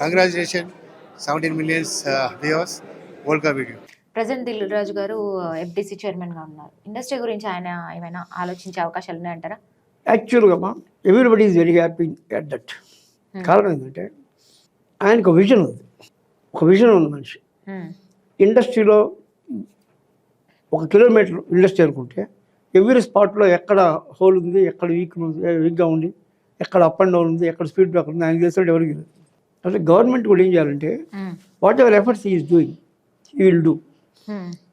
17 millions uh, viewers, World Cup video. Present Dil Raju garu FDC చైర్మన్గా ఉన్నారు. Industry గురించి ఆయన ఏమైనా ఆలోచించే అవకాశాలు ఉన్నాయంటారా? యాక్చువల్గా మా everybody is very happy at that కారణం ఏంటంటే ఆయనకు ఒక విజన్ ఉంది. ఒక విజన్ ఉంది మనిషి. Hmm. ఇండస్ట్రీలో ఒక కిలోమీటర్ ఇండస్ట్రీ అనుకుంటే ఎవ్రీ స్పాట్లో ఎక్కడ హోల్ ఉంది ఎక్కడ వీక్ ఉంది వీక్గా ఉంది ఎక్కడ అప్ అండ్ డౌన్ ఉంది ఎక్కడ స్పీడ్ బ్రేక్ ఉంది ఆయన చేస్తాడు ఎవరికి తెలియదు. అంటే గవర్నమెంట్ కూడా ఏం చేయాలంటే. Whatever efforts is doing he will do.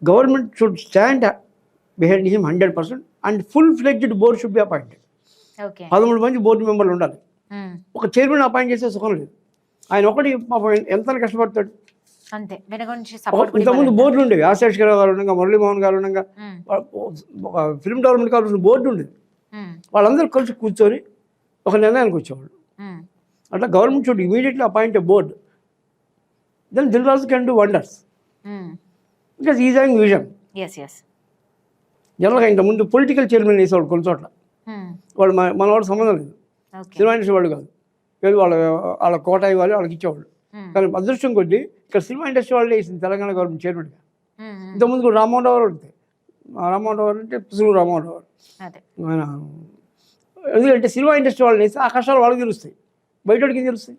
Government should stand behind him hundred percent and full fledged board should be appointed పదమూడు మంది బోర్డు మెంబర్లు ఉండాలి. ఒక చైర్మన్ అపాయింట్ చేసే సుఖం లేదు. ఆయన ఒకటి ఎంత కష్టపడతాడు? ఇంతకుముందు బోర్డులు ఉండేవి. ఆశేష్ గారు ఉండగా మురళీమోహన్ గారు ఉండగా ఫిల్మ్ డెవలప్మెంట్ కావాల్సిన బోర్డు ఉండేది. వాళ్ళందరూ కలిసి కూర్చొని ఒక నిర్ణయానికి వచ్చేవాళ్ళు. అట్లా government should immediately appoint a board then Dil Raju can do wonders because is hang vision జనరల్గా ఇంతకుముందు పొలిటికల్ చైర్మన్ వేసేవాడు కొన్ని చోట్ల. వాళ్ళు మన మన వాడు సంబంధం లేదు. సినిమా ఇండస్ట్రీ వాళ్ళు కాదు. వాళ్ళ వాళ్ళ కోట ఇవ్వాలి వాళ్ళకి ఇచ్చేవాళ్ళు కానీ అదృష్టం కొద్దీ ఇక్కడ సినిమా ఇండస్ట్రీ వాళ్ళే వేసింది తెలంగాణ గవర్నమెంట్ చైర్మన్గా ఇంతకుముందు కూడా రామ్మోహన్ రావు ఉంటాయి రామ్మోహన్ రావు అంటే పుసులు రామ్మోహన్ రావు ఎందుకంటే సినిమా ఇండస్ట్రీ వాళ్ళు వేస్తే ఆ కష్టాలు వాళ్ళకి తెలుస్తాయి. బయటకి తెలుస్తాయి?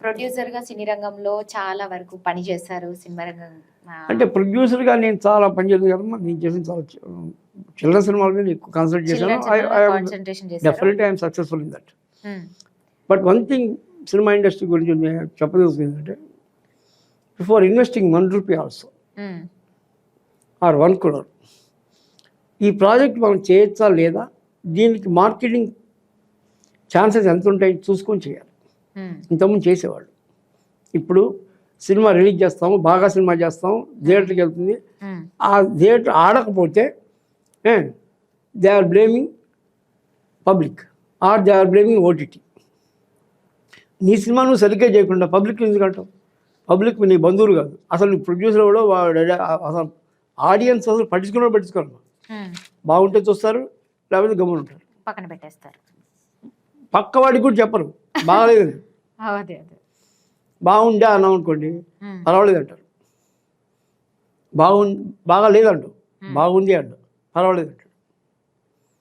ప్రొడ్యూసర్గా సినీ రంగంలో చాలా వరకు పని చేశారు సినిమా రంగం. అంటే ప్రొడ్యూసర్గా నేను చాలా పనిచేయలేదు కదమ్మా. నేను చేసిన చాలా చిల్డ్రన్ సినిమాల మీద ఎక్కువ కాన్సన్ట్రేట్ చేశాను. Definitely I'm successful in that. But one thing cinema industry గురించి నేను చెప్పదలుచుకుంది ఏంటంటే before investing one rupee also. Or one crore ఈ ప్రాజెక్ట్ మనం చేయొచ్చా లేదా? దీనికి మార్కెటింగ్ ఛాన్సెస్ ఎంత ఉంటాయి చూసుకొని చేయాలి. ఇంతకుముందు చేసేవాళ్ళు. ఇప్పుడు సినిమా రిలీజ్ చేస్తాము బాగా సినిమా చేస్తాము థియేటర్కి వెళ్తుంది. ఆ theatre ఆడకపోతే they are blaming public or they are blaming OTT నీ సినిమా నువ్వు సరిగ్గా చేయకుండా పబ్లిక్ ఎందుకు అంటావు? పబ్లిక్ నీ బంధువులు కాదు. అసలు నీ ప్రొడ్యూసర్ కూడా వాడు అసలు ఆడియన్స్ అసలు పట్టించుకున్నా పట్టించుకోరు Hmm. బాగుంటే చూస్తారు లేకపోతే గమ్మున ఉంటారు పక్కన పెట్టేస్తారు. పక్క వాడికి కూడా చెప్పరు. బాగాలేదు. బాగుండే అన్నాం అనుకోండి. పర్వాలేదు అంటారు. బాగుంది బాగా లేదంటావు. బాగుంది అంటావు. పర్వాలేదు అంటారు